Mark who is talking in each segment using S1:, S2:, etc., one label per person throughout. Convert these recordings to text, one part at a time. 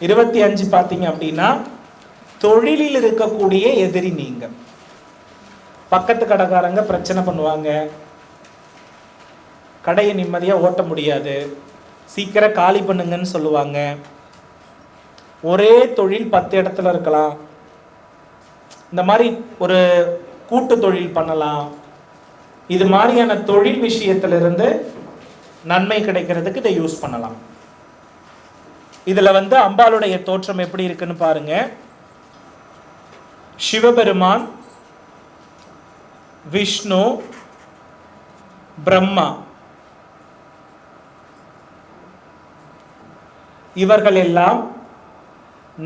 S1: இருபத்தி அஞ்சு பார்த்தீங்க அப்படின்னா தொழிலில் இருக்கக்கூடிய எதிரி நீங்க. பக்கத்து கடைக்காரங்க பிரச்சனை பண்ணுவாங்க. கடையை நிம்மதியாக ஓட்ட முடியாது. சீக்கிரம் காலி பண்ணுங்கன்னு சொல்லுவாங்க. ஒரே தொழில் பத்து இடத்துல இருக்கலாம். இந்த மாதிரி ஒரு கூட்டு தொழில் பண்ணலாம். இது மாதிரியான தொழில் விஷயத்திலிருந்து நன்மை கிடைக்கிறதுக்கு இதை யூஸ் பண்ணலாம். இதுல வந்து அம்பாளுடைய தோற்றம் எப்படி இருக்குன்னு பாருங்க. சிவபெருமான் விஷ்ணு பிரம்மா. இவர்கள் எல்லாம்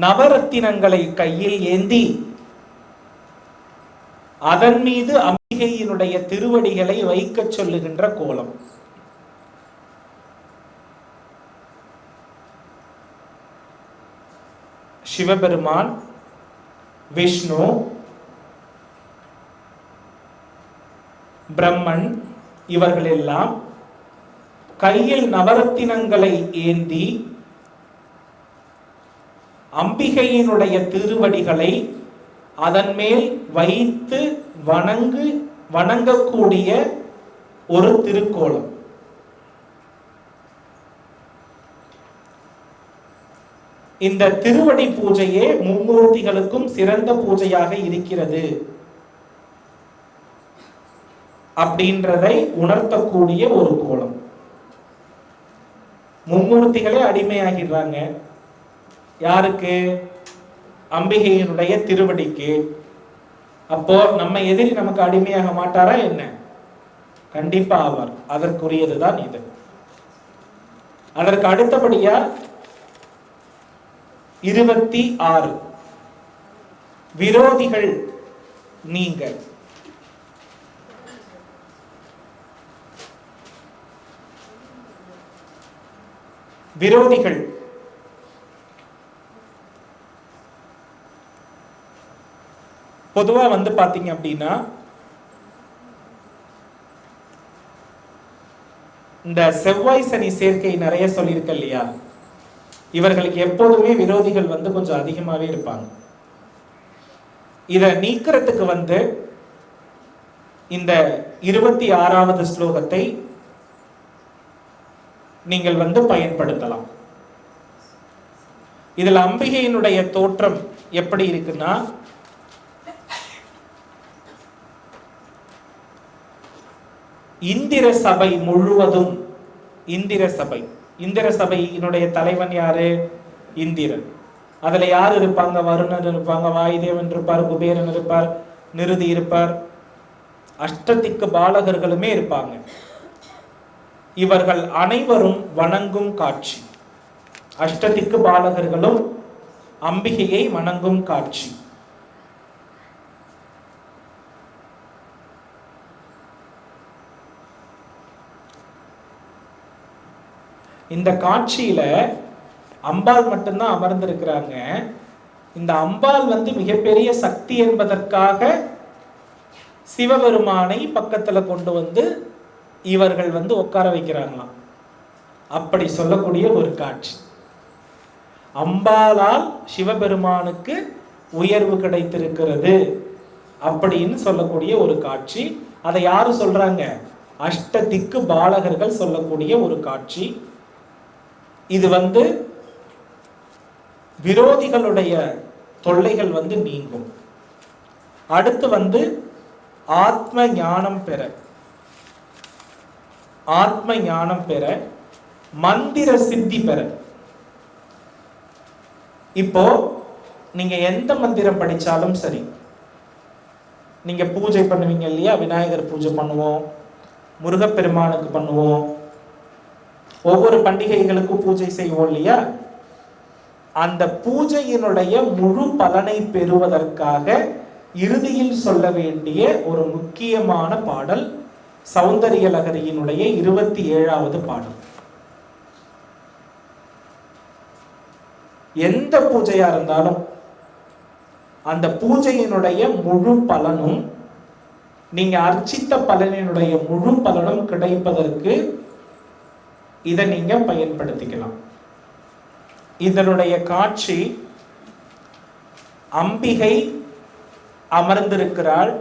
S1: நவரத்தினங்களை கையில் ஏந்தி அதன் மீது அம்பிகையினுடைய திருவடிகளை வைக்கச் சொல்லுகின்ற கோலம். சிவபெருமான் விஷ்ணு பிரம்மன் இவர்கள் எல்லாம் கையில் நவரத்தினங்களை ஏந்தி அம்பிகையினுடைய திருவடிகளை அதன் மேல் வைத்து வணங்கு வணங்கக்கூடிய ஒரு திருக்கோலம். இந்த திருவடி பூஜையே மும்மூர்த்திகளுக்கும் சிறந்த பூஜையாக இருக்கிறது. அப்படின்றதை உணர்த்தக்கூடிய ஒரு கோலம். மும்மூர்த்திகளே அடிமையாகிடுறாங்க. யாருக்கு? அம்பிகையினுடைய திருவடிக்கு. அப்போ நம்ம எதிரி நமக்கு அடிமையாக மாட்டாரா என்ன? கண்டிப்பா ஆவார் அதற்குரியதுதான் இது. அதற்கு அடுத்தபடியா இருபத்தி ஆறு. விரோதிகள் நீங்க விரோதிகள். பொதுவா வந்து பாத்தீங்க அப்படின்னா இந்த செவ்வாய் சனி சேர்க்கை நிறைய சொல்லியிருக்க இல்லையா? இவர்களுக்கு எப்போதுமே விரோதிகள் வந்து கொஞ்சம் அதிகமாகவே இருப்பாங்க. இதை நீக்கிறதுக்கு வந்து இந்த இருபத்தி ஆறாவது ஸ்லோகத்தை நீங்கள் வந்து பயன்படுத்தலாம். இதில் அம்பிகையினுடைய தோற்றம் எப்படி இருக்குன்னா இந்திர சபை முழுவதும் இந்திர சபை இந்திர சபையினுடைய தலைவன் யாரு? இந்திரன். அதுல யார் இருப்பாங்க? வருணன் இருப்பாங்க வாயுதேவன் இருப்பார் குபேரன் இருப்பார் நிருதி இருப்பார். அஷ்டதிக்கு பாலகர்களுமே இருப்பாங்க. இவர்கள் அனைவரும் வணங்கும் காட்சி. அஷ்டதிக்கு பாலகர்களும் அம்பிகையை வணங்கும் காட்சி. இந்த காட்சியில அம்பாள் மட்டும்தான் அமர்ந்திருக்கிறாங்க. இந்த அம்பாள் வந்து மிகப்பெரிய சக்தி என்பதற்காக சிவபெருமானை பக்கத்துல கொண்டு வந்து இவர்கள் வந்து உட்கார வைக்கிறாங்களாம். அப்படி சொல்லக்கூடிய ஒரு காட்சி. அம்பாளால் சிவபெருமானுக்கு உயர்வு கிடைத்திருக்கிறது அப்படின்னு சொல்லக்கூடிய ஒரு காட்சி. அதை யாரு சொல்றாங்க? அஷ்ட திக்கு பாலகர்கள் சொல்லக்கூடிய ஒரு காட்சி. இது வந்து விரோதிகளுடைய தொல்லைகள் வந்து நீங்கும். அடுத்து வந்து ஆத்ம ஞானம் பெற. ஆத்ம ஞானம் பெற மந்திர சித்தி பெற. இப்போ நீங்க எந்த மந்திரம் படிச்சாலும் சரி நீங்க பூஜை பண்ணுவீங்க இல்லையா? விநாயகர் பூஜை பண்ணுவோம் முருகப்பெருமானுக்கு பண்ணுவோம் ஒவ்வொரு பண்டிகைகளுக்கும் பூஜை செய்வோம் இல்லையா? அந்த பூஜையினுடைய முழு பலனை பெறுவதற்காக இறுதியில் சொல்ல வேண்டிய ஒரு முக்கியமான பாடல் சௌந்தரிய லகரியினுடைய இருபத்தி ஏழாவது பாடல். எந்த பூஜையா இருந்தாலும் அந்த பூஜையினுடைய முழு பலனும் நீங்க அர்ச்சித்த பலனினுடைய முழு பலனும் கிடைப்பதற்கு இதை நீங்கள் பயன்படுத்திக்கலாம். இதனுடைய காட்சி அம்பிகை அமர்ந்திருக்கிறாள்.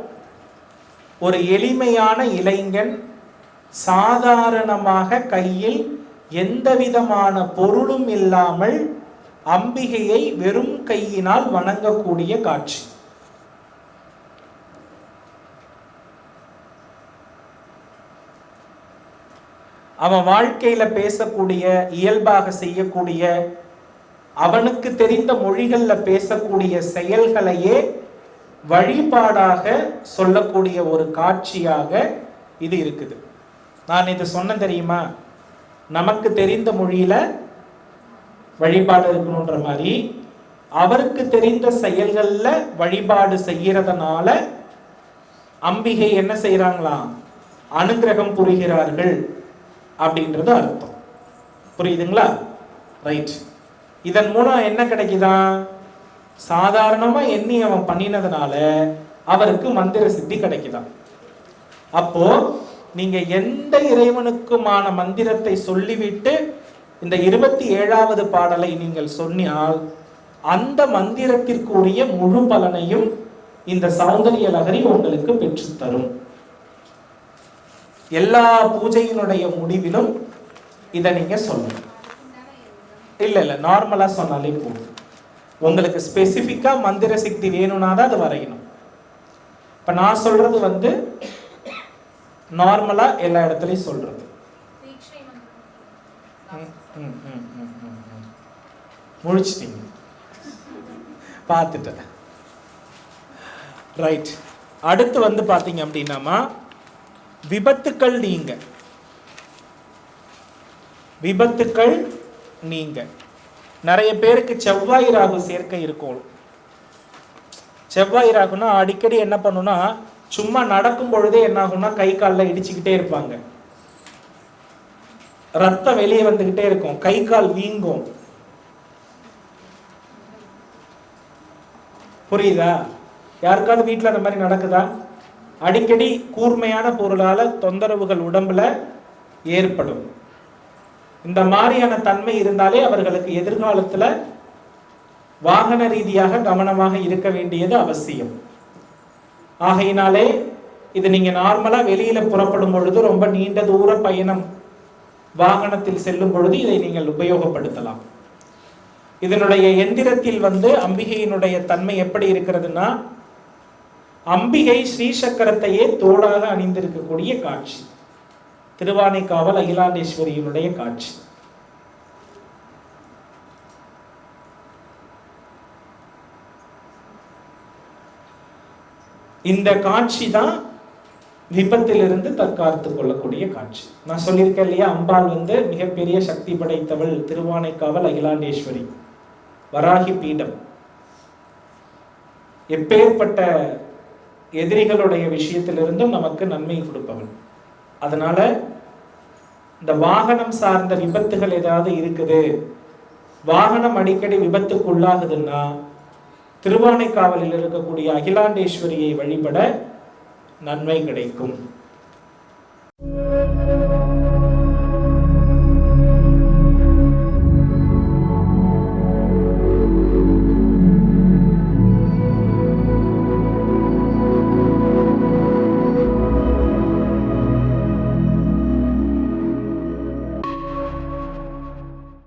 S1: ஒரு எளிமையான இளைஞன் சாதாரணமாக கையில் எந்த விதமான பொருளும் இல்லாமல் அம்பிகையை வெறும் கையினால் வணங்கக்கூடிய காட்சி. அவன் வாழ்க்கையில பேசக்கூடிய இயல்பாக செய்யக்கூடிய அவனுக்கு தெரிந்த மொழிகள்ல பேசக்கூடிய செயல்களையே வழிபாடாக சொல்லக்கூடிய ஒரு காட்சியாக இது இருக்குது. நான் இது சொன்ன தெரியுமா? நமக்கு தெரிந்த மொழியில வழிபாடு இருக்கணுன்ற மாதிரி அவருக்கு தெரிந்த செயல்கள்ல வழிபாடு செய்கிறதுனால அம்பிகை என்ன செய்யறாங்களாம் அனுகிரகம் புரிகிறார்கள். அப்படின்றது அர்த்தம். புரியுதுங்களா? ரைட் இதன் மூலம் என்ன கிடைக்குதா? சாதாரணமாக எண்ணி அவன் பண்ணினதுனால அவருக்கு மந்திர சித்தி கிடைக்குதாம் அப்போ நீங்க எந்த இறைவனுக்குமான மந்திரத்தை சொல்லிவிட்டு இந்த இருபத்தி ஏழாவது பாடலை நீங்கள் சொன்னால் அந்த மந்திரத்திற்குரிய முழு பலனையும் இந்த சௌந்தரிய லகரி உங்களுக்கு பெற்றுத்தரும். தரும் எல்லா பூஜையினுடைய முடிவிலும் இதை நீங்க சொல்லணும். இல்ல இல்ல நார்மலா சொன்னாலே போதும். உங்களுக்கு ஸ்பெசிஃபிக்கா மந்திர சக்தி வேணும்னா தான் அது வரையணும். இப்ப நான் சொல்றது வந்து நார்மலா எல்லா இடத்துலயும் சொல்றது. ம், முழிச்சிட்டீங்க. பார்த்துட்டேன். ரைட் அடுத்து வந்து பாத்தீங்க அப்படின்னாமா விபத்துக்கள் நீங்க. விபத்துக்கள் நீங்க. நிறைய பேருக்கு செவ்வாய் ராகு சேர்க்கை இருக்கும். செவ்வாய் ராகுனா அடிக்கடி என்ன பண்ணுனா சும்மா நடக்கும் பொழுதே என்ன ஆகும்னா கை காலில் இடிச்சுக்கிட்டே இருப்பாங்க. ரத்தம் வெளியே வந்துக்கிட்டே இருக்கும். கை கால் வீங்கும். புரியுதா? யாருக்காவது வீட்டில் அந்த மாதிரி நடக்குதா? அடிக்கடி கூர்மையான பொருளால் தொந்தரவுகள் உடம்புல ஏற்படும். இந்த மாதிரியான தன்மை இருந்தாலே அவர்களுக்கு எதிர்காலத்தில் வாகன ரீதியாக கவனமாக இருக்க வேண்டியது அவசியம். ஆகையினாலே இது நீங்கள் நார்மலாக வெளியில் புறப்படும் பொழுது ரொம்ப நீண்ட தூர பயணம் வாகனத்தில் செல்லும் பொழுது இதை நீங்கள் உபயோகப்படுத்தலாம். இதனுடைய எந்திரத்தில் வந்து அம்பிகையினுடைய தன்மை எப்படி இருக்கிறதுனா அம்பிகை ஸ்ரீசக்கரத்தையே தோடாக அணிந்திருக்கக்கூடிய காட்சி. திருவானைக்காவல் அகிலாண்டேஸ்வரியினுடைய காட்சி. இந்த காட்சி தான் விபத்திலிருந்து தற்காத்து கொள்ளக்கூடிய காட்சி. நான் சொல்லியிருக்கேன் இல்லையா அம்பாள் வந்து மிகப்பெரிய சக்தி படைத்தவள் திருவானைக்காவல் அகிலாண்டேஸ்வரி. வராகி பீடம். எப்பேற்பட்ட எதிரிகளுடைய விஷயத்திலிருந்தும் நமக்கு நன்மை கொடுப்பவன். அதனால இந்த வாகனம் சார்ந்த விபத்துகள் ஏதாவது இருக்குது வாகனம் அடிக்கடி விபத்துக்குள்ளாகுதுன்னா திருவானைக்காவலில் இருக்கக்கூடிய அகிலாண்டேஸ்வரியை வழிபட நன்மை கிடைக்கும்.